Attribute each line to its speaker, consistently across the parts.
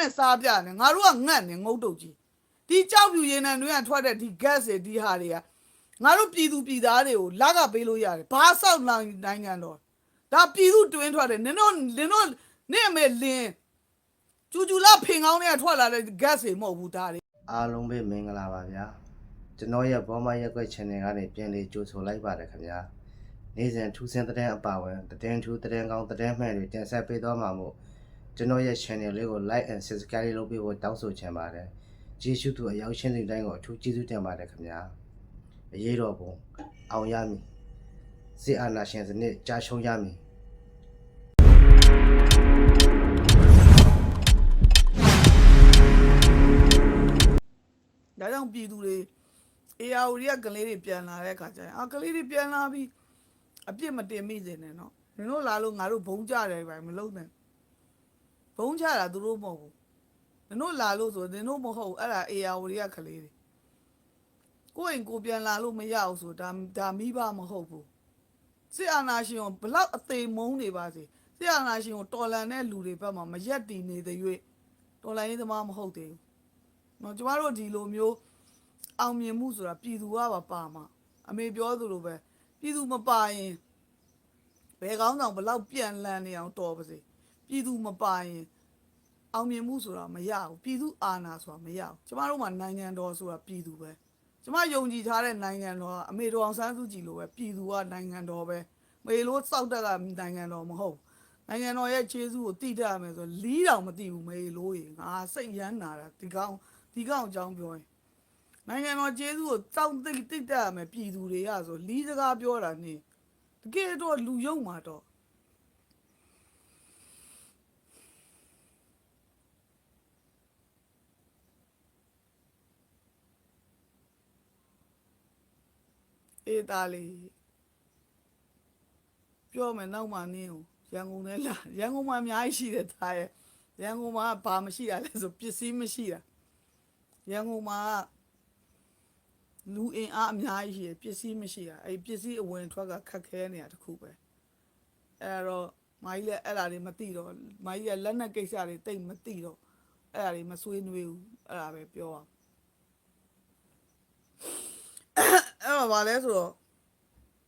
Speaker 1: နဲ့စားပြနေငါတို့ကငတ်နေငုတ်တုတ်ကြီးဒီကြောက်ပြူရင်နံတွေကထွက်တဲ့ဒီ gas တွေဒီဟာတွေကငါတို့ပြည်သူပြည်သားတွေကိုလက်ကပေးလို့ရတယ်ဘာဆောက်နိုင်နိုင်ငံတော်ဒါပြည်သူတွင်းထွက်တယ်နင်တို့နင်တို့နေ့အမေလင်းကျူကျူလာဖင်ကောင်းတွေကထွက်လာတဲ့ gas တွေမဟုတ်ဘူးဒါတွေ
Speaker 2: အားလုံးပဲမင်္ဂလာပါဗျာကျွန်တော်ရဲ့ဘောမရက်ွက် channel ကနေပြန်လေးကြိုဆိုလိုက်ပါတယ်ခင်ဗျာနေ့စဉ်ထူးဆန်းတဲ့အပါဝင်သတင်းထူးသတင်းကောင်းသတင်းမှန်တွေတင်ဆက်ပေးသွားမှာမို့ ကျွန်တော်ရဲ့ channel လေးကို like and subscribe လုပ်ပေးဖို့တောင်းဆိုချင်ပါတယ်ကျေးဇူးတူအရောက်ရှင်းတဲ့တိုင်းကိုအထူးကျေးဇူးတင်ပါတယ်ခင်ဗျာအရေးတော်ပုံအောင်ရမည်စစ်အာဏာရှင်စနစ်ကြာရှုံးရမည်
Speaker 1: ဒါကြောင့်ပြည်သူတွေအေယာဝရီကကလေးတွေပြန်လာတဲ့အခါကျရင်အာကလေးတွေပြန်လာပြီးအပြစ်မတင်မိစေနဲ့နော်နင်တို့လာလို့ငါတို့ဘုံကြတယ်ပဲမလုပ်နဲ့ ဘုံကြတာသူတို့မဟုတ်ဘူးနင်တို့လာလို့ဆိုနင်တို့မဟုတ်ဘူးအဲ့ဒါအေယာဝရီကကလေးတွေကိုယ့်အိမ်ကိုပြန်လာလို့မရအောင်ဆိုဒါဒါမိဘမဟုတ်ဘူးစစ်အာဏာရှင်ကိုဘလောက်အသေးမုန်းနေပါစေစစ်အာဏာရှင်ကိုတော်လန်တဲ့လူတွေဘက်မှာမရက်တည်နေတဲ့၍တော်လန်ရေးသမားမဟုတ်သေးဘူးနော်ကျမတို့ဒီလိုမျိုးအောင်မြင်မှုဆိုတာပြည်သူကပါပါမှာအမေပြောသလိုပဲပြည်သူမပါရင်ဘယ်ကောင်းဆောင်ဘလောက်ပြန်လန်းနေအောင်တော်ပါစေ ပြည်သူမပါရင်အောင်မြင်မှုဆိုတာမရဘူးပြည်သူအာဏာဆိုတာမရဘူးကျမတို့မှာနိုင်ငံတော်ဆိုတာပြည်သူပဲကျမယုံကြည်ထားတဲ့နိုင်ငံတော်ကအမေတော်အောင်ဆန်းစုကြည်လိုပဲပြည်သူကနိုင်ငံတော်ပဲမေလို့စောက်တက်ကနိုင်ငံတော်မဟုတ်ဘူးနိုင်ငံတော်ရဲ့ခြေစူးကိုတိတတ်ရမယ်ဆိုလီးတောင်မတိဘူးမေလို့ရေငါစိတ်ရမ်းနာတာဒီကောင်ဒီကောင်အကြောင်းပြောရင်နိုင်ငံတော်ကျေးဇူးကိုတောင်းတိတ်တိတ်တတ်ရမယ်ပြည်သူတွေကဆိုလီးစကားပြောတာနေတကယ်တော့လူယုံမှာတော့ အေးသားလေးပြောမယ်နောက်မှနင်းကိုရန်ကုန်ထဲလာရန်ကုန်မှာအများကြီးရှိတယ်သားရဲ့ရန်ကုန်မှာဘာမရှိတာလဲဆိုပစ္စည်းမရှိတာရန်ကုန်မှာလူအင်အားအများကြီးရှိတယ်ပစ္စည်းမရှိတာအဲ့ဒီပစ္စည်းအဝင်ထွက်ကခက်ခဲနေတာတခုပဲအဲ့တော့မာကြီးလည်းအဲ့ဒါတွေမသိတော့မာကြီးကလက်နက်ကိစ္စတွေတိတ်မသိတော့အဲ့ဒါတွေမဆွေးနွေးဘူးအဲ့ဒါပဲပြောအောင် အဲ့တော့ဗာလဲဆိုတော့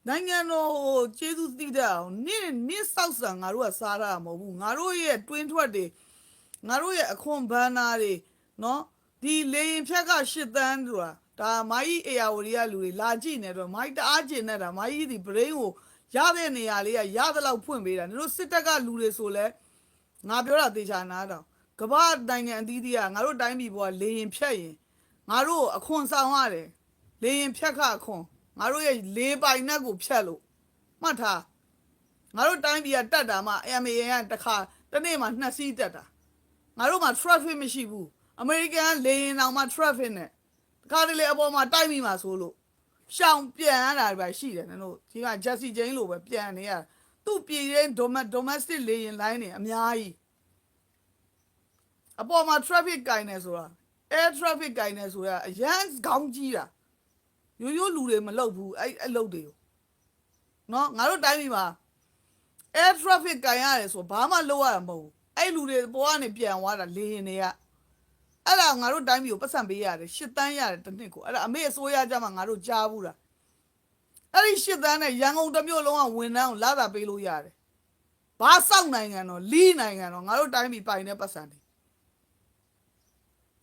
Speaker 1: နိုင်ငံတော်ကိုကျေးဇူးတည်တဲ့အောင်နင့်နင့်စောက်ဆံငါတို့ကစားရမှာမဟုတ်ဘူးငါတို့ရဲ့တွင်းထွက်တွေငါတို့ရဲ့အခွန်ဘန်းနာတွေနော်ဒီလေရင်ဖြက်ကရှစ်တန်းဆိုတာဒါမိုင်းအေယာဝရီကလူတွေလာကြည့်နေတော့မိုင်းတအားကျင်နေတာမိုင်းဒီ brain ကိုရတဲ့နေရာလေးကရသလောက်ဖွင့်ပေးတာတို့စစ်တပ်ကလူတွေဆိုလဲငါပြောတာသေချာနားတော့ကမ္ဘာနိုင်ငံအသီးသီးကငါတို့တိုင်းပြည်ပေါ်ကလေရင်ဖြက်ရင်ငါတို့အခွန်ဆောင်ရတယ် လေရင်ဖြက်ခအခွန်ငါတို့ရဲ့လေပိုင်နက်ကိုဖြတ်လို့မှတ်ထားငါတို့တိုင်းပြည်ကတက်တာမှ MAN ကတစ်ခါတစ်နေ့မှနှစ်စီးတက်တာငါတို့မှာ traffic မရှိဘူးအမေရိကန်ကလေရင်တောင်မှ traffic နဲ့တခါတလေအပေါ်မှာတိုက်မိမှာဆိုလို့ရှောင်ပြန်ရတာပဲရှိတယ်နင်တို့ဒီက Jesse Jane လိုပဲပြန်နေရတာသူ့ပြည်ရဲ့ domestic လေရင် line တွေအများကြီးအပေါ်မှာ traffic ကင်နေဆိုတာ air traffic ကင်နေဆိုတာအရန်ခေါင်းကြီးတာ ရိုးရိုးလူတွေမလုပ်ဘူးအဲ့အဲ့လုပ်တွေကိုနော်ငါတို့တိုင်းပြည်မှာ air traffic ကင်ရတယ်ဆိုဘာမှလုပ်ရမှာမဟုတ်ဘူးအဲ့လူတွေပေါ်ကနေပြန်သွားတာလေရင်တွေကအဲ့ဒါငါတို့တိုင်းပြည်ကိုပတ်စံပေးရတယ်ရှစ်တန်းရတယ်တစ်နှစ်ကိုအဲ့ဒါအမေအစိုးရကြမှာငါတို့ကြားဘူးလားအဲ့ဒီရှစ်တန်းနဲ့ရန်ကုန်တစ်မြို့လုံးကဝန်ထမ်းကိုလာတာပေးလို့ရတယ်ဘာစောက်နိုင်ငံတော့လီးနိုင်ငံတော့ငါတို့တိုင်းပြည်ပိုင်တဲ့ပတ်စံတွေ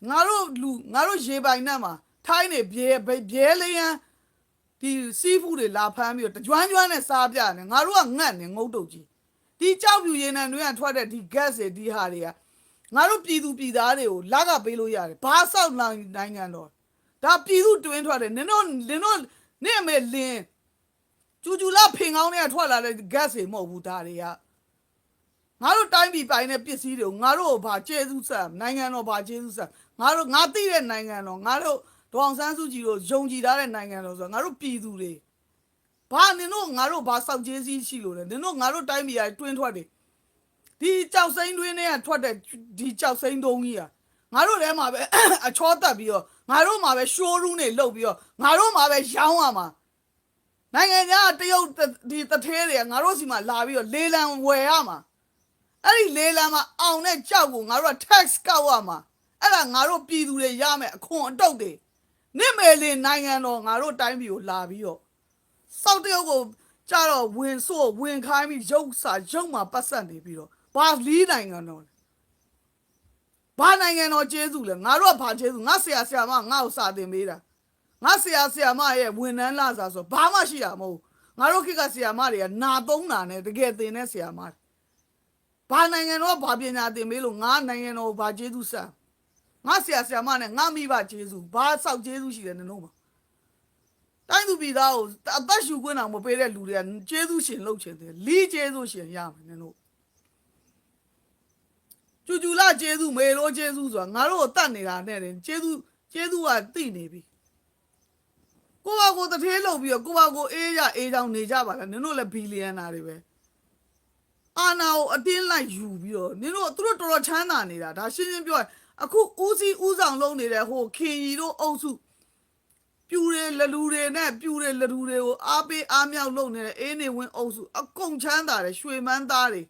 Speaker 1: ငါတို့လူငါတို့ရေပိုင်နဲ့မှာ ထိုင်းနေဘဲဘဲလေးရန်ဒီစီးဖူးတွေလာဖမ်းပြီးတော့တကြွမ်းကြွမ်းနဲ့စားပြနေငါတို့ကငတ်နေငုတ်တုတ်ကြီးဒီကြောက်ပြူရင်နံတွေကထွက်တဲ့ဒီ gas တွေဒီဟာတွေကငါတို့ပြည်သူပြည်သားတွေကိုလက်ကပေးလို့ရတယ်ဘာဆောက်နိုင်နိုင်ငံတော်ဒါပြည်သူတွင်းထွက်တယ်နင်တို့နင်တို့နေ့အမေလင်းကျူကျူလာဖင်ကောင်းတွေကထွက်လာတဲ့ gas တွေမဟုတ်ဘူးဒါတွေကငါတို့တိုင်းပြည်ပိုင်တဲ့ပစ္စည်းတွေကိုငါတို့ဘာကျေးဇူးဆက်နိုင်ငံတော်ဘာကျေးဇူးဆက်ငါတို့ငါသိတဲ့နိုင်ငံတော်ငါတို့ ဒေါအောင်ဆန်းစုကြည်တို့ယုံကြည်ထားတဲ့နိုင်ငံတော်ဆိုတော့ငါတို့ပြည်သူတွေဘာနင်တို့ငါတို့ဘာစောက်ကျေးစည်းရှိလို့လဲနင်တို့ငါတို့တိုင်းပြည်ကတွင်းထွက်တယ်ဒီကြောက်စိမ့်တွင်းတွေကထွက်တဲ့ဒီကြောက်စိမ့်တုံးကြီးอ่ะငါတို့ထဲမှာပဲအချောတက်ပြီးတော့ငါတို့မှာပဲ showroom တွေလုပ်ပြီးတော့ငါတို့မှာပဲရောင်းရမှာနိုင်ငံခြားကတရုတ်ဒီတထဲတွေကငါတို့စီမှာလာပြီးတော့လေလံဝယ်ရမှာအဲ့ဒီလေလာမှာအောင်တဲ့ကြောက်ကိုငါတို့က tax ကောက်ရမှာအဲ့ဒါငါတို့ပြည်သူတွေရမယ်အခွန်အတုတ်တွေ နစ်မယ်လင်နိုင်ငံတော်ငါတို့တိုင်းပြည်ကိုလာပြီးတော့စောက်တရုတ်ကိုကြတော့ဝင်ဆို့ဝင်ခိုင်းပြီးရုပ်စာရုပ်မှာပတ်ဆက်နေပြီးတော့ဘာလီးနိုင်ငံတော်လဲဘာနိုင်ငံတော်ကျေးဇူးလဲငါတို့ကဘာကျေးဇူးငါဆရာဆရာမငါ့ကိုစာသင်ပေးတာငါဆရာဆရာမရဲ့ဝန်ထမ်းလာစာဆိုဘာမှရှိတာမဟုတ်ဘူးငါတို့ခေတ်ကဆရာမတွေကနာသုံးနာနဲ့တကယ်သင်တဲ့ဆရာမတွေဘာနိုင်ငံတော့ဘာပညာသင်မေးလို့ငါနိုင်ငံတော်ဘာကျေးဇူးဆန် ငါဆရာဆရာမနဲ့ငါမိဘကျေးဇူးဘာဆောက်ကျေးဇူးရှိတယ်နင်တို့မှာတိုင်းသူပြည်သားကိုအသက်ရှူခွင့်အောင်မပေးတဲ့လူတွေကကျေးဇူးရှင်လုပ်ချင်တယ်လီးကျေးဇူးရှင်ရမယ်နင်တို့ကျူကျူလာကျေးဇူးမေလို့ကျေးဇူးဆိုတာငါတို့ကိုတတ်နေတာနဲ့တင်ကျေးဇူးကျေးဇူးကတိနေပြီကိုပါကိုတထေးလုပ်ပြီးတော့ကိုပါကိုအေးရအေးချောင်းနေကြပါလားနင်တို့လည်းဘီလီယံနာတွေပဲအာနာကိုအတင်းလိုက်ယူပြီးတော့နင်တို့သူတို့တော်တော်ချမ်းသာနေတာဒါရှင်းရှင်းပြောရင် အခုဦးစီးဦးဆောင်လုပ်နေတဲ့ဟိုခင်ရီတို့အုပ်စုပြူတွေလလူတွေနဲ့ပြူတွေလလူတွေကိုအားပေးအားမြောက်လုပ်နေတဲ့အေးနေဝင်းအုပ်စုအကုန်ချမ်းသာတယ်ရွှေမန်းသားတွေ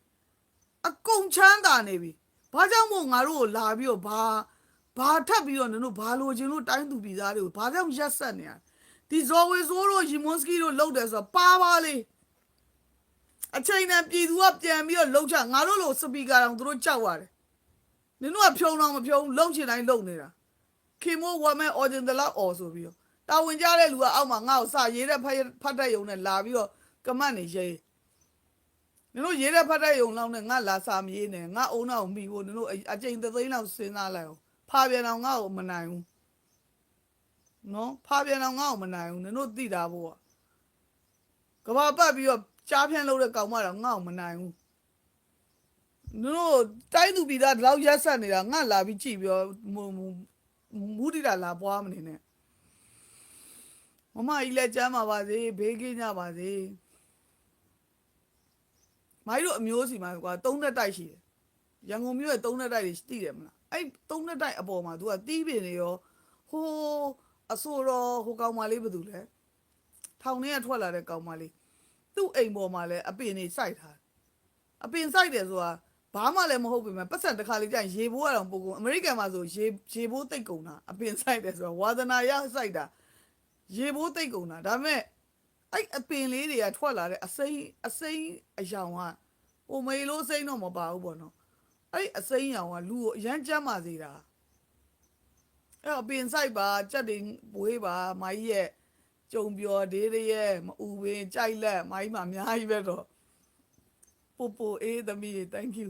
Speaker 1: အကုန်ချမ်းသာနေပြီဘာကြောင့်မို့ငါတို့ကိုလာပြီးတော့ဘာဘာထပ်ပြီးတော့နင်တို့ဘာလိုချင်လို့တိုင်းသူပြည်သားတွေကိုဘာကြောင့်ရက်ဆက်နေရလဲဒီဇော်ဝေဆိုးတို့ရီမွန်စကီတို့လုပ်တယ်ဆိုတော့ပါပါလေးအချိန်နဲ့ပြည်သူကပြန်ပြီးတော့လှုပ်ချငါတို့လိုစပီကာတောင်သူတို့ကြောက်ရတယ် နင်တို့ကဖြုံတော့မဖြုံလှုပ်ချင်တိုင်းလှုပ်နေတာခင်မိုးဝမဲအော်ဂျင်တလောက်အော်ဆိုပြီးတော့တာဝန်ကြတဲ့လူကအောက်မှာငါ့ကိုစာရေးတဲ့ဖတ်ဖတ်တဲ့ယုံနဲ့လာပြီးတော့ကမတ်နေရေးနင်တို့ရေးတဲ့ဖတ်တဲ့ယုံလောက်နဲ့ငါလာစာမရေးနဲ့ငါအုံနောက်မိဖို့နင်တို့အချိန်သသိန်းလောက်စဉ်းစားလိုက်အောင်ဖာပြန်အောင်ငါ့ကိုမနိုင်ဘူးနော်ဖာပြန်အောင်ငါ့ကိုမနိုင်ဘူးနင်တို့သိတာပေါ့ကဘာပတ်ပြီးတော့ကြားဖြန့်လို့တဲ့ကောင်မတော့ငါ့ကိုမနိုင်ဘူးနင် တို့တိုင်းသူပြည်သားဒီလောက်ရက်ဆက်နေတာငါလာပြီးကြည့်ပြီးတော့မူမူမူတီတာလာပွားမနေနဲ့မမကြီးလည်းကျမ်းပါပါစေဘေးကင်းကြပါစေမိုင်းတို့အမျိုးစီမှာကွာသုံးသက်တိုက်ရှိတယ်ရန်ကုန်မြို့ရဲ့သုံးသက်တိုက်တွေသိတယ်မလားအဲ့သုံးသက်တိုက်အပေါ်မှာ तू ကတီးပင်နေရောဟိုအဆိုတော်ဟိုကောင်မလေးဘာတူလဲထောင်ထဲကထွက်လာတဲ့ကောင်မလေးသူ့အိမ်ပေါ်မှာလည်းအပင်နေစိုက်ထားတယ်အပင်စိုက်တယ်ဆိုတာ ဘာမှလည်းမဟုတ်ပေမဲ့ပတ်စံတစ်ခါလေးကျရင်ရေဘိုးကတော့ပိုကုန်အမေရိကန်မှာဆိုရေရေဘိုးတိတ်ကုန်တာအပင်စိုက်တယ်ဆိုတော့ဝါသနာရစိုက်တာရေဘိုးတိတ်ကုန်တာဒါပေမဲ့အဲ့အပင်လေးတွေကထွက်လာတဲ့အစိမ်းအစိမ်းအယောင်ကဟိုမေလို့စိမ်းတော့မပါဘူးပေါ့နော်အဲ့အစိမ်းရောင်ကလူကိုအရမ်းကြမ်းပါစေတာအဲ့တော့အပင်စိုက်ပါကြက်တွေဘွေးပါမာကြီးရဲ့ကြုံပြောဒေးရဲမအူပင်ကြိုက်လက်မိုင်းမှာအများကြီးပဲတော့ ပို့ပို့အေးသမီး thank you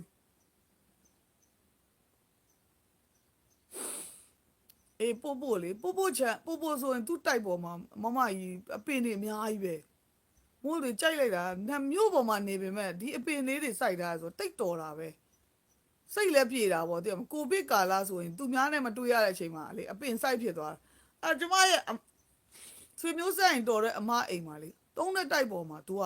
Speaker 1: အေးပို့ပို့လေပို့ပို့ချန်ပို့ပို့ဆိုရင်သူ့တိုက်ပေါ်မှာမမကြီးအပင်တွေအများကြီးပဲမိုးတွေကြိုက်လိုက်တာနှမျိုးပေါ်မှာနေပေမဲ့ဒီအပင်လေးတွေစိုက်တာဆိုတိတ်တော်တာပဲစိတ်လည်းပြေတာပေါ့တဲ့ကိုဗစ်ကာလဆိုရင်သူများနဲ့မတွေ့ရတဲ့အချိန်မှာလေအပင်စိုက်ဖြစ်သွားတာအဲကျမရဲ့အဆွေမျိုးဆိုင်တော်တဲ့အမအိမ်မှာလေတုံးတဲ့တိုက်ပေါ်မှာ तू က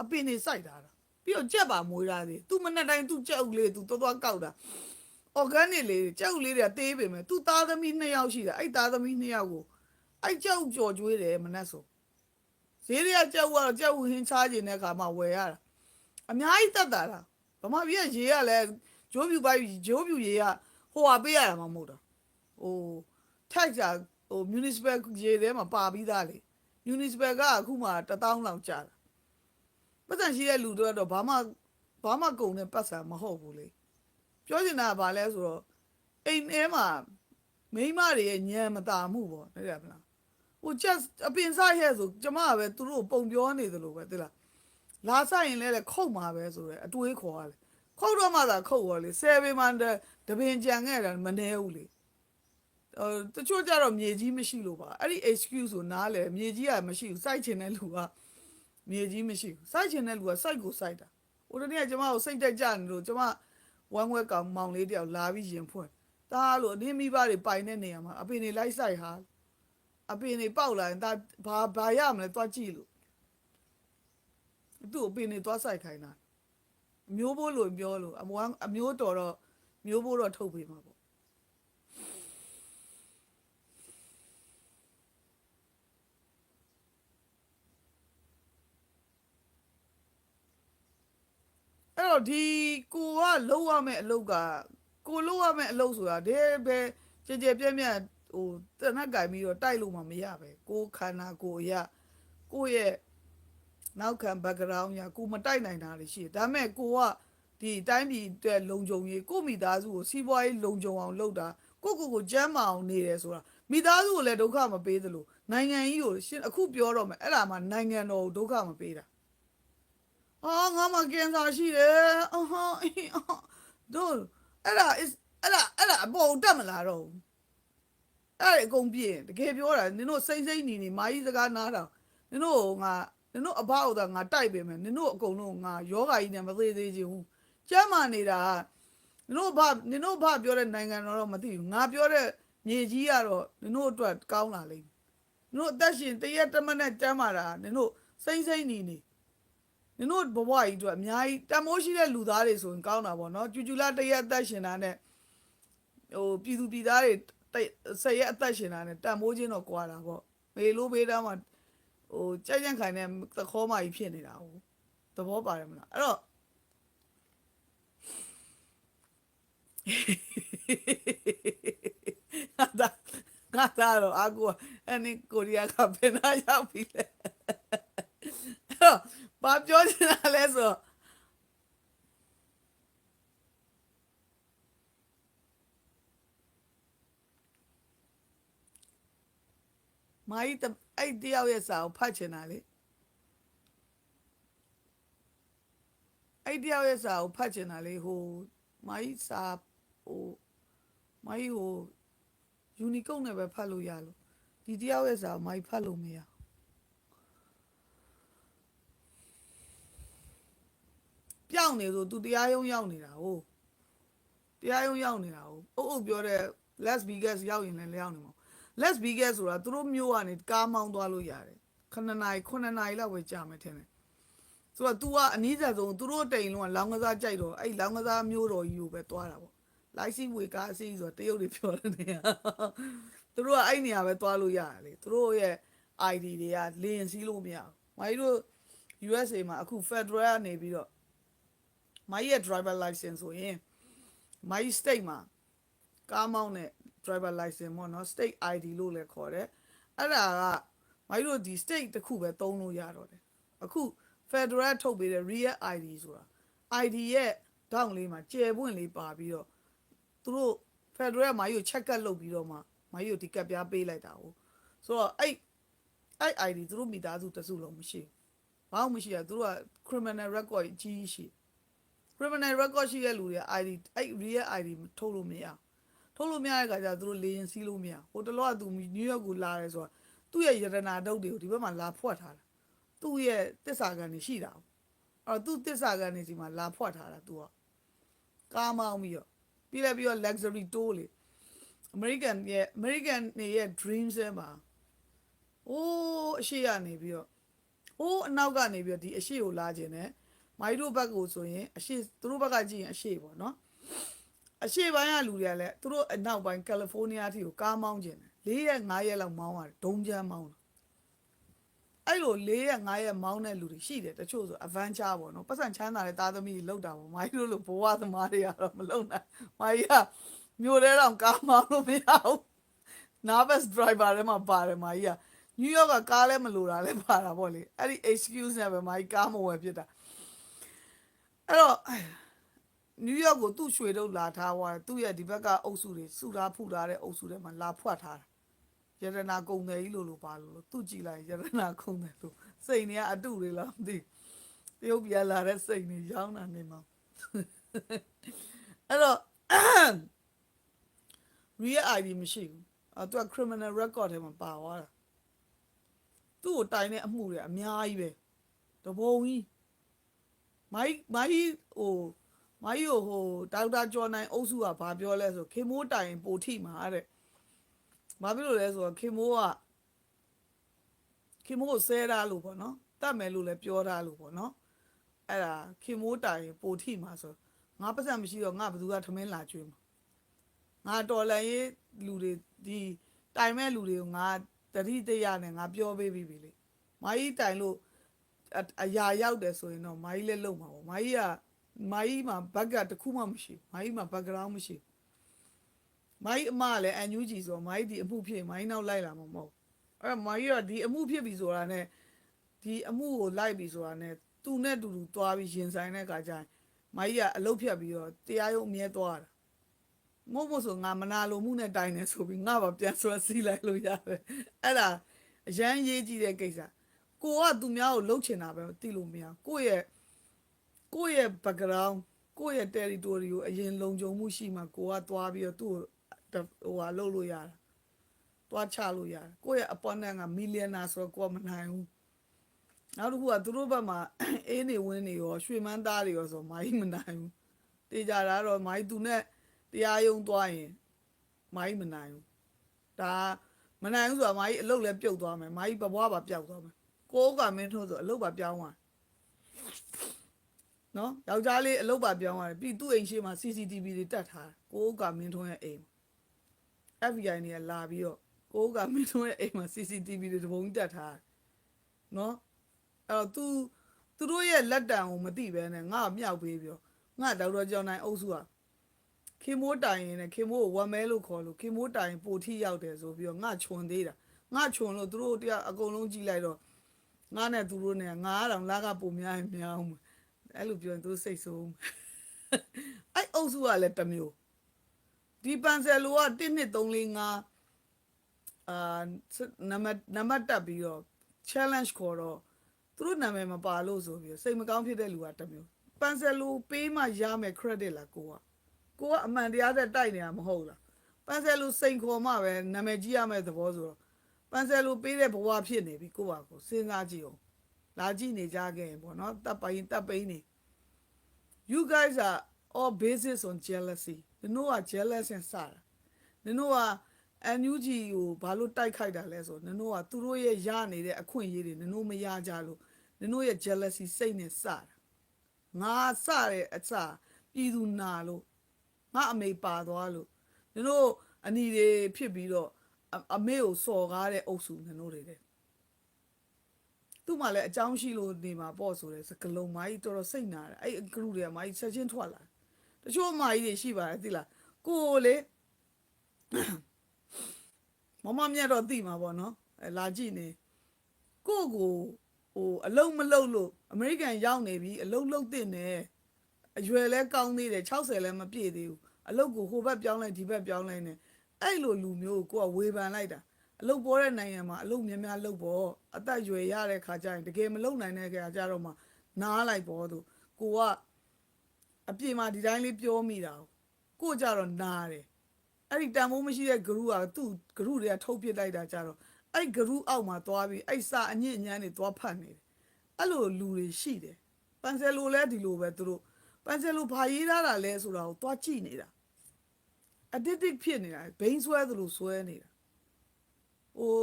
Speaker 1: အပင်နေစိုက်ထားတာ ပြီးတော့ကြက်ပါမွေးတာလေသူမနဲ့တိုင်းသူကြက်ဥလေးသူတော်တော်ကောက်တာ organic လေးကြက်ဥလေးတွေကသေးပေမဲ့သူသားသမီးနှစ်ယောက်ရှိတာအဲ့သားသမီးနှစ်ယောက်ကိုအဲ့ကြက်ဥကြော်ကျွေးတယ်မနဲ့ဆိုဈေးတွေကကြက်ဥကတော့ကြက်ဥဟင်းချခြင်းတဲ့ခါမှဝယ်ရတာအများကြီးတက်တာလားဗမာပြည်ကရေကလည်းဂျိုးပြူပိုက်ဂျိုးပြူရေကဟိုဟာပေးရတာမှမဟုတ်တာဟိုထိုက်ကြဟို municipal ရေထဲမှာပါပြီးသားလေ municipal ကအခုမှ1000လောက်ကြာတာ ပတ်စံရှိတဲ့လူတွေကတော့ဘာမှဘာမှကုန်တဲ့ပတ်စံမဟုတ်ဘူးလေပြောချင်တာကဘာလဲဆိုတော့အိမ်ထဲမှာမိန်းမတွေရဲ့ညံမတာမှုပေါ့သိရမလားဟိုချက်အပင်စားရဲဆိုကျမကပဲသူတို့ကိုပုံပြောနေသလိုပဲသိလားလာဆိုင်ရင်လည်းခုတ်မှာပဲဆိုတော့အတွေးခေါ်ရတယ်ခုတ်တော့မှသာခုတ်ရောလေဆယ်ပေမှတပင်ကြံခဲ့တာမနှဲဘူးလေအဲတချို့ကြတော့မြေကြီးမရှိလို့ပါအဲ့ဒီ excuse ကိုနားလဲမြေကြီးကမရှိဘူးစိုက်ချင်တဲ့လူက မြေကြီးမရှိဘူးစိုက်ချင်တဲ့လူကစိုက်ကိုစိုက်တာဟိုတနေ့ကကျမကိုစိတ်တက်ကြနေလို့ကျမဝမ်းဝဲကောင်မောင်လေးတယောက်လာပြီးရင်ဖွင့်တားလို့အနည်းမိဘတွေပိုင်တဲ့နေရာမှာအပင်တွေလိုက်စိုက်ဟာအပင်တွေပေါက်လာရင်ဒါဘာဘာရမလဲသွားကြည့်လို့သူ့အပင်တွေသွားစိုက်ခိုင်းတာအမျိုးဘိုးလို့ပြောလို့အမွမ်းအမျိုးတော်တော့မျိုးဘိုးတော့ထုတ်ပေးမှာပေါ့ အဲ့တော့တော့ဒီကိုကလုံးရမယ့်အလုပ်ကကိုလုံးရမယ့်အလုပ်ဆိုတာဒီပဲကြည်ကြည်ပြည့်ပြည့်ဟိုတနက်ကင်ပြီးတော့တိုက်လို့မှမရပဲကိုခန္ဓာကိုယ်အရကိုယ့်ရဲ့နောက်ခံ background ရကိုမတိုက်နိုင်တာတွေရှိတယ်ဒါပေမဲ့ကိုကဒီတိုင်းပြည်အတွက်လုံခြုံရေးကိုမိသားစုကိုစီးပွားရေးလုံခြုံအောင်လုပ်တာကိုကိုကိုကျမ်းမအောင်နေတယ်ဆိုတာမိသားစုကိုလည်းဒုက္ခမပေးသလိုနိုင်ငံကြီးကိုရှင်းအခုပြောတော့မယ်အဲ့ဒါမှနိုင်ငံတော်ကိုဒုက္ခမပေးတာ အော်ငါမကင်ဆာရှိတယ်အဟောအေးအော်တို့အဲ့ဒါ is အဲ့ဒါအဲ့ဒါအပေါ်တက်မလာတော့ဘူးအဲ့ဒါအကုန်ပြည့်တကယ်ပြောတာနင်တို့စိမ့်စိမ့်နေနေမာကြီးစကားနားတော့နင်တို့ငါနင်တို့အဘဟုတ်တာငါတိုက်ပေမယ်နင်တို့အကုန်လုံးငါယောဂါကြီးနဲ့မသေးသေးချင်ဘူးကျမ်းမာနေတာနင်တို့ဘနင်တို့ဘပြောတဲ့နိုင်ငံတော်တော့မသိဘူးငါပြောတဲ့မြေကြီးကတော့နင်တို့အတွက်ကောင်းလာလိမ့်မယ်နင်တို့အသက်ရှင်တရက်တစ်မနဲ့ကျမ်းမာတာနင်တို့စိမ့်စိမ့်နေနေ နင်တို့ဘဝကြီးအတွက်အများကြီးတန်မိုးရှိတဲ့လူသားတွေဆိုရင်ကောင်းတာပေါ့နော်ကျူကျူလာတရက်အသက်ရှင်တာနဲ့ဟိုပြည်သူပြည်သားတွေဆယ်ရက်အသက်ရှင်တာနဲ့တန်မိုးချင်းတော့ကွာတာပေါ့မေလိုဘေးသားမှာဟိုကြက်ကြက်ခိုင်တဲ့သခေါ်မကြီးဖြစ်နေတာဟုတ်သဘောပါတယ်မလားအဲ့တော့ငါသာငါသာတော့အကူအဲ့ဒီကိုရီးယားကဘယ်နာရောက်ပြီလဲအဲ့တော့ ဘာပြောချင်တာလဲဆိုတော့မိုင်းတအဲ့တယောက်ရဲ့စာကိုဖတ်ချင်တာလေအဲ့တယောက်ရဲ့စာကိုဖတ်ချင်တာလေဟိုမိုင်းစာဟိုမိုင်းဟိုယူနီကုတ်နဲ့ပဲဖတ်လို့ရလို့ဒီတယောက်ရဲ့စာကိုမိုင်းဖတ်လို့မရဘူး ပြောင်းနေဆိုသူတရားရုံးရောက်နေတာဟုတ်တရားရုံးရောက်နေတာဟုတ်အုပ်အုပ်ပြောတဲ့ Las Vegas ရောက်ရင်လည်းလျောင်းနေမှာ Las Vegas ဆိုတာသူတို့မျိုးကနေကားမောင်းသွားလို့ရတယ်ခဏနိုင်ခုနှစ်နာရီလောက်ပဲကြာမယ်ထင်တယ်ဆိုတော့ तू ကအနည်းဆက်ဆုံးသူတို့တိမ်လုံးကလောင်းကစားကြိုက်တော့အဲ့လောင်းကစားမျိုးတော်ကြီးကိုပဲသွားတာပေါ့လိုက်စီဝေကားအစီဆိုတော့တရုတ်တွေပြောတဲ့နေရာသူတို့ကအဲ့နေရာပဲသွားလို့ရတယ်လေသူတို့ရဲ့ ID တွေကလင်းစီးလို့မရဘူးမိုင်းတို့ USA မှာအခု Federal ကနေပြီးတော့ my ရဲ့ driver license ဆိုရင် my state မှာကားမောင်းတဲ့ driver license ပေါ့နော် state ID လို့လည်းခေါ်တယ်အဲ့ဒါကမိုင်းတို့ဒီ state တစ်ခုပဲသုံးလို့ရတော့တယ်အခု federal ထုတ်ပေးတဲ့ real ID ဆိုတာ ID ရဲ့ဒေါင့်လေးမှာကျယ်ပွင့်လေးပါပြီးတော့သူတို့ federal မိုင်းကို check ကတ်လုပ်ပြီးတော့မှမိုင်းကိုဒီကတ်ပြားပေးလိုက်တာဟုတ်ဆိုတော့အဲ့အဲ့ ID သူတို့မိသားစုတစုလုံးမရှိဘူးဘာမှမရှိရသူတို့က criminal record ကြီးကြီးရှိတယ် criminal record ရှိတဲ့လူတွေ ID အဲ့ real ID ထုတ်လို့မရဘူးထုတ်လို့မရတဲ့ခါကျတော့သူတို့လေရင်စီးလို့မရဘူးဟိုတလောကသူနယူးယောက်ကိုလာရဲဆိုတာသူ့ရဲ့ယရနာတုတ်တွေကိုဒီဘက်မှာလာဖွက်ထားတာသူ့ရဲ့တစ္ဆာကန်တွေရှိတာအဲ့တော့သူ့တစ္ဆာကန်တွေစီမှာလာဖွက်ထားတာသူကကားမောင်းပြီးတော့ပြီးလည်းပြီးတော့ luxury tour လေ American ရဲ့ American တွေရဲ့ dreams ထဲမှာအိုးအရှိရနေပြီးတော့အိုးအနောက်ကနေပြီးတော့ဒီအရှိကိုလာခြင်းနဲ့ မိုင်းတို့ဘက်ကိုဆိုရင်အရှိသူတို့ဘက်ကကြည့်ရင်အရှိပေါ့နော်အရှိပိုင်းကလူတွေကလည်းသူတို့အနောက်ပိုင်းကယ်လီဖိုးနီးယားထိကိုကားမောင်းကျင်တယ်၄ရက်၅ရက်လောက်မောင်းရတယ်ဒုံချမ်းမောင်းတယ်အဲ့လို၄ရက်၅ရက်မောင်းတဲ့လူတွေရှိတယ်တချို့ဆို adventure ပေါ့နော်ပတ်စံချမ်းသာတဲ့သားသမီးတွေလောက်တာပေါ့မိုင်းတို့လိုဘဝသမားတွေကတော့မလုံနိုင်မိုင်းကမျိုးတဲတော့ကားမောင်းလို့မရဘူး nervous driver ထဲမှာပါတယ်မိုင်းကနယူးယောက်ကကားလည်းမလိုတာလည်းပါတာပေါ့လေအဲ့ဒီ excuse နဲ့ပဲမိုင်းကားမဝယ်ဖြစ်တာ အဲ့တော့နယူးယောက်ကိုသူ့ရွှေတို့လာထားသွားတယ်သူ့ရဲ့ဒီဘက်ကအုပ်စုတွေစုထားဖူထားတဲ့အုပ်စုတွေမှာလာဖွက်ထားတာယရနာကုံတယ်ကြီးလို့လို့ပါလို့လို့သူကြည်လိုက်ယရနာကုံတယ်လို့စိတ်နေကအတုတွေလားမသိတရုတ်ပြန်လာတဲ့စိတ်နေရောင်းတာနေမှာအဲ့တော့ real ID မရှိဘူးအဲ့သူက criminal record ထဲမှာပါသွားတာသူ့ကိုတိုင်တဲ့အမှုတွေအများကြီးပဲတဘုံကြီး မိုင်းမိုင်းဟိုမိုင်းဟိုဟိုဒေါက်တာကျော်နိုင်အုပ်စုကဘာပြောလဲဆိုခေမိုးတိုင်ပိုထိမှာတဲ့ဘာဖြစ်လို့လဲဆိုတော့ခေမိုးကခေမိုးကိုဆဲတာလို့ပေါ့နော်တတ်မယ်လို့လည်းပြောတာလို့ပေါ့နော်အဲ့ဒါခေမိုးတိုင်ပိုထိမှာဆိုငါပတ်စံမရှိတော့ငါဘယ်သူကထမင်းလာကျွေးမှာငါတော်လန်ရေးလူတွေဒီတိုင်မဲ့လူတွေကိုငါတတိတရနဲ့ငါပြောပေးပြီလေမိုင်းတိုင်လို့ အအရာရောက်တယ်ဆိုရင်တော့မာကြီးလည်းလုံမှာပေါ့မာကြီးကမာကြီးမှာဘက်ကတစ်ခုမှမရှိမာကြီးမှာ background မရှိမာကြီးအမလည်းအန်ယူဂျီဆိုမာကြီးဒီအမှုဖြစ်မာကြီးနောက်လိုက်လာမှာမဟုတ်အဲ့မာကြီးကဒီအမှုဖြစ်ပြီဆိုတာနဲ့ဒီအမှုကိုလိုက်ပြီဆိုတာနဲ့သူနဲ့တူတူသွားပြီးရင်ဆိုင်တဲ့အခါကျရင်မာကြီးကအလုတ်ဖြတ်ပြီးတော့တရားရုံးအမြဲသွားတာမဟုတ်မို့ဆိုငါမနာလိုမှုနဲ့တိုင်နေဆိုပြီးငါပါပြန်ဆွဲစီးလိုက်လို့ရတယ်အဲ့ဒါအရန်ရေးကြည့်တဲ့ကိစ္စ ကိုကသူများကိုလှုပ်ချင်တာပဲသိလို့မရကိုယ့်ရဲ့ကိုယ့်ရဲ့ background ကိုယ့်ရဲ့ territory ကိုအရင်လုံခြုံမှုရှိမှကိုကသွားပြီးတော့သူ့ကိုဟိုဟာလုပ်လို့ရတာသွားချလို့ရတယ်ကိုယ့်ရဲ့ opponent က millionaire ဆိုတော့ကိုကမနိုင်ဘူးနောက်တစ်ခုကသူတို့ဘက်မှာအေးနေဝင်းနေရောရွှေမန်းသားတွေရောဆိုမိုင်းမနိုင်ဘူးတေးကြတာတော့မိုင်းသူနဲ့တရားရုံးသွားရင်မိုင်းမနိုင်ဘူးဒါမနိုင်ဘူးဆိုတာမိုင်းအလုတ်လည်းပြုတ်သွားမယ်မိုင်းဘဘွားပါပျောက်သွားမယ် ကိုးကမင်းထိုးဆိုအလုတ်ပါပြောင်းသွားနော်ယောက်ျားလေးအလုပ်ပါပြောင်းသွားတယ်ပြီးသူ့အိမ်ရှိမှာ CCTV တွေတက်ထားတယ်ကိုးကမင်းထွန်းရဲ့အိမ် FBI နေလာပြီးတော့ကိုးကမင်းထွန်းရဲ့အိမ်မှာ CCTV တွေတပုံကြီးတက်ထားတယ်နော်အဲ့တော့ तू သူတို့ရဲ့လက်တံကိုမသိပဲနဲ့ငါ့ကိုမြောက်ပေးပြီးတော့ငါဒေါက်တာကျော်နိုင်အုပ်စုကခင်မိုးတိုင်ရင်နဲ့ခင်မိုးကိုဝမ်မဲလို့ခေါ်လို့ခင်မိုးတိုင်ပိုထီရောက်တယ်ဆိုပြီးတော့ငါခြုံသေးတာငါခြုံလို့သူတို့တရားအကုန်လုံးကြည့်လိုက်တော့ ငါနဲ့သူတို့နဲ့ငါကတော့လာကပုံများရင်များအောင်မယ်အဲ့လိုပြောရင်သူတို့စိတ်ဆိုးမယ်အဲ့အုပ်စုကလည်းတစ်မျိုးဒီပန်ဆယ်လိုက1 2 3 4 5အာနံပါတ်နံပါတ်တက်ပြီးတော့ challenge ခေါ်တော့သူတို့နာမည်မပါလို့ဆိုပြီးတော့စိတ်မကောင်းဖြစ်တဲ့လူကတစ်မျိုးပန်ဆယ်လိုပေးမှရမယ် credit လားကိုကကိုကအမှန်တရားသက်တိုက်နေတာမဟုတ်လားပန်ဆယ်လိုစိန်ခေါ်မှပဲနာမည်ကြီးရမယ်သဘောဆိုတော့ ပန်ဆယ်လိုပေးတဲ့ဘဝဖြစ်နေပြီကိုပါကိုစဉ်းစားကြည့်အောင်လာကြည့်နေကြခဲ့ရင်ပေါ့နော်တပ်ပိုင်းတပ်ပိန်းနေ you guys are all based on jealousy နင်တို့က jealous နဲ့စတာနင်တို့က NUG ကိုဘာလို့တိုက်ခိုက်တာလဲဆိုတော့နင်တို့ကသူတို့ရဲ့ရနေတဲ့အခွင့်အရေးတွေနင်တို့မရကြလို့နင်တို့ရဲ့ jealousy စိတ်နဲ့စတာငါစတဲ့အစပြည်သူနာလို့ငါအမေပါသွားလို့နင်တို့အနီတွေဖြစ်ပြီးတော့ အအမေကိုစော်ကားတဲ့အုပ်စုနင်တို့တွေတဲ့သူ့မှာလည်းအကြောင်းရှိလို့နေမှာပေါ့ဆိုတဲ့စကလုံးမကြီးတော်တော်စိတ်နာတယ်အဲ့အကရုတွေကမကြီးချက်ချင်းထွက်လာတချို့မကြီးတွေရှိပါတယ်သိလားကိုကိုလေမမမြတ်တော့သိမှာပေါ့နော်အဲလာကြည့်နေကိုကိုဟိုအလုံးမလုံးလို့အမေရိကန်ရောက်နေပြီအလုံးလုံးတင်နေအရွယ်လဲကောင်းသေးတယ်60လဲမပြည့်သေးဘူးအလုတ်ကိုဟိုဘက်ပြောင်းလိုက်ဒီဘက်ပြောင်းလိုက်နေ အဲ့လိုလူမျိုးကိုကိုကဝေဖန်လိုက်တာအလုပ်ပေါ်တဲ့နိုင်ငံမှာအလုပ်များများလုပ်ပေါ့အသက်အရွယ်ရတဲ့ခါကျရင်တကယ်မလုပ်နိုင်တဲ့ခါကျတော့မှနားလိုက်ပေါ့သူကိုကအပြေမှာဒီတိုင်းလေးပြောမိတာကိုကိုကြတော့နားတယ်အဲ့ဒီတန်ဖိုးမရှိတဲ့ဂရုကသူ့ဂရုတွေကထုတ်ပစ်လိုက်တာကြတော့အဲ့ဂရုအောက်မှာသွားပြီးအဲ့စာအညစ်အညမ်းတွေသွားဖတ်နေတယ်အဲ့လိုလူတွေရှိတယ်ပန်ဆယ်လိုလဲဒီလိုပဲသူတို့ပန်ဆယ်လိုဘာရေးထားတာလဲဆိုတာကိုသွားကြည့်နေတာ addictive ဖြစ်နေတာဘိန်းဆွဲသလိုဆွဲနေတာဟို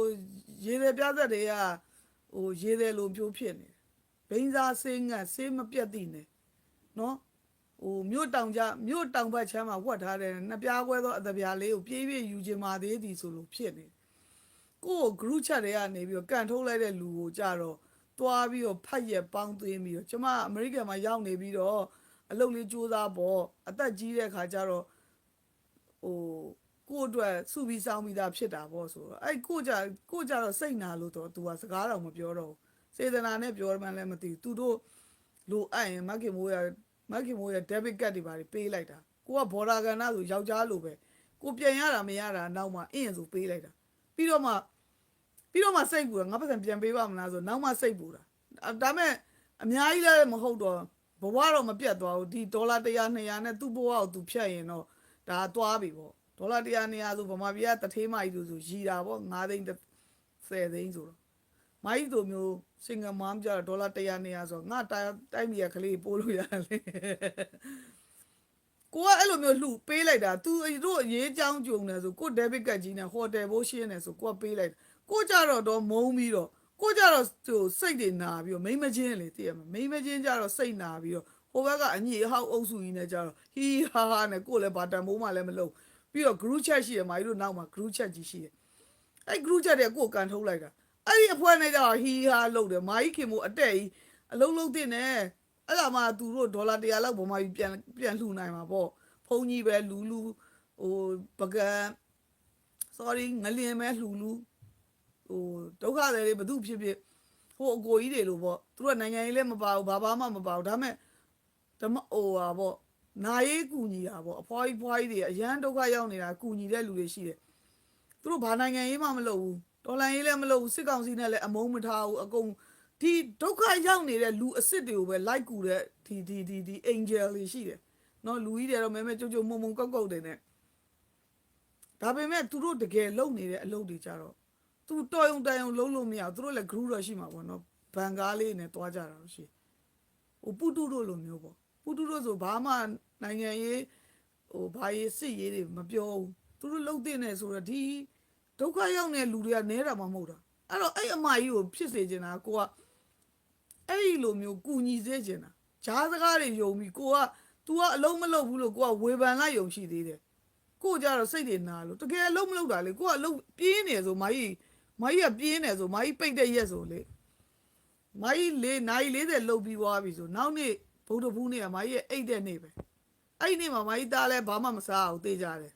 Speaker 1: ရေတယ်ပြသက်တွေကဟိုရေတယ်လိုမျိုးဖြစ်နေတယ်ဘိန်းစားဆေးငတ်ဆေးမပြတ်သိနေနော်ဟိုမြို့တောင်ကြမြို့တောင်ဘက်ချမ်းမှာဝတ်ထားတဲ့နှစ်ပြားခွဲသောအတပြားလေးကိုပြေးပြေးယူခြင်းမာသေးသည်ဆိုလို့ဖြစ်နေကိုယ့်ကို group chat တွေကနေပြီးတော့ကန်ထုတ်လိုက်တဲ့လူကိုကြတော့တွားပြီးတော့ဖတ်ရက်ပေါင်းသွင်းပြီးတော့ကျမအမေရိကန်မှာရောက်နေပြီးတော့အလုပ်လေးစူးစမ်းပေါ့အသက်ကြီးတဲ့ခါကျတော့ ဟိုကို့အတွက်စုပြီးစောင်းပြီးသားဖြစ်တာပေါ့ဆိုတော့အဲ့ကို့ကြကို့ကြတော့စိတ်နာလို့တော့ तू ကစကားတော့မပြောတော့ဘူးစေတနာနဲ့ပြောမှလည်းမသိဘူး तू တို့လိုအပ်ရင်မက်ခင်မိုးရမက်ခင်မိုးရ debit card တွေပါပေးလိုက်တာကိုကဘော်ဒါကန်နာဆိုယောက်ျားလိုပဲကိုပြန်ရတာမရတာနောက်မှအင်းဆိုပေးလိုက်တာပြီးတော့မှပြီးတော့မှစိတ်ပူတာငါပတ်စံပြန်ပေးပါမလားဆိုနောက်မှစိတ်ပူတာဒါမဲ့အများကြီးလည်းမဟုတ်တော့ဘဝတော့မပြတ်သွားဘူးဒီဒေါ်လာ100 200နဲ့သူ့ဘဝကိုသူဖြတ်ရင်တော့ ဒါသွားပြီပေါ့ဒေါ်လာ100 200ဆိုဗမာပြည်ကတထေးမကြီးဆိုဆိုရီတာပေါ့9သိန်း10သိန်းဆိုတော့မကြီးတို့မျိုးစင်ကာမမ်ကြတော့ဒေါ်လာ100 200ဆိုတော့ငါတိုင်းတိုင်းပြည်ကကလေးပို့လို့ရတယ်လေကိုကအဲ့လိုမျိုးလှူပေးလိုက်တာ तू တို့အရေးကြောင်းကြုံနေဆိုကို debit card ကြီးနဲ့ဟိုတယ်ဘိုးရှင်းနေဆိုကိုကပေးလိုက်ကိုကြတော့တော့မုံပြီးတော့ကိုကြတော့ဟိုစိတ်တွေနာပြီးတော့မိမချင်းလေတည်ရမှာမိမချင်းကြတော့စိတ်နာပြီးတော့ ဟိုဘက်ကအညီအဟောက်အုပ်စုကြီးနဲ့ကြတော့ဟီဟာဟာနဲ့ကိုလည်းဘာတန်မိုးမှလည်းမလုပ်ပြီးတော့ group chat ရှိတယ်မာကြီးတို့နောက်မှာ group chat ကြီးရှိတယ်အဲ့ group chat တွေကိုကန်ထုတ်လိုက်တာအဲ့ဒီအဖွဲနဲ့ကြတော့ဟီဟာလုပ်တယ်မာကြီးခင်မိုးအတက်ကြီးအလုံးလုံးတင်နေအဲ့ဒါမှသူတို့ဒေါ်လာ100လောက်ဗမာပြည်ပြန်ပြန်လှူနိုင်မှာပေါ့ဖုန်းကြီးပဲလူလူဟိုပကံ sorry ငလျင်ပဲလှူလူဟိုဒုက္ခတွေတွေဘသူဖြစ်ဖြစ်ဟိုအကိုကြီးတွေလို့ပေါ့သူတို့ကနိုင်ငံရေးလည်းမပါဘူးဘာဘာမှမပါဘူးဒါမဲ့ ဓမ္မဟိုဟာပေါ့နာရေးကူညီတာပေါ့အဖွားကြီးဖွားကြီးတွေအရန်ဒုက္ခရောက်နေတာကူညီတဲ့လူတွေရှိတယ်သူတို့ဘာနိုင်ငံရေးမှမလုပ်ဘူးဒေါ်လာရေးလည်းမလုပ်ဘူးစစ်ကောင်စီနဲ့လည်းအမုန်းမထားဘူးအကုန်ဒီဒုက္ခရောက်နေတဲ့လူအစ်စ်တွေကိုပဲလိုက်ကူတဲ့ဒီဒီဒီဒီ angel တွေရှိတယ်နော်လူကြီးတွေတော့မဲမဲကြုံကြုံမုံမုံကောက်ကောက်တွေနဲ့ဒါပေမဲ့သူတို့တကယ်လုံနေတဲ့အလုပ်တွေကြတော့သူတော်ယုံတန်ယုံလုံးလို့မရဘူးသူတို့လည်း group တော့ရှိမှာပေါ့နော်ဘန်ကားလေးနဲ့တွားကြတာတော့ရှိဟိုပုတုတို့လိုမျိုးပေါ့ ပုတုတို့ဆိုဘာမှနိုင်ငံရေးဟိုဘာရေးစစ်ရေးတွေမပြောဘူးသူတို့လုံတဲ့နေဆိုတော့ဒီဒုက္ခရောက်နေတဲ့လူတွေကနဲတာမှမဟုတ်တာအဲ့တော့အဲ့အမကြီးကိုဖြစ်စေချင်တာကိုကအဲ့ဒီလိုမျိုးကူညီစေချင်တာဂျားစကားတွေယုံပြီးကိုက तू ကအလုံးမလုပ်ဘူးလို့ကိုကဝေဖန်လိုက်ယုံရှိသေးတယ်ကိုကြတော့စိတ်တွေနာလို့တကယ်အလုံးမလုံးတာလေကိုကအလုံးပြင်းနေဆိုမာကြီးမာကြီးကပြင်းနေဆိုမာကြီးပိတ်တဲ့ရက်ဆိုလေမာကြီးလေးနိုင်40လုတ်ပြီးသွားပြီဆိုနောက်နေ့ ဗုဒ္ဓဖူးနေ့ကမာကြီးရဲ့အိတ်တဲ့နေ့ပဲအဲ့ဒီနေ့မှာမာကြီးသားလဲဘာမှမစားအောင်သိကြတယ်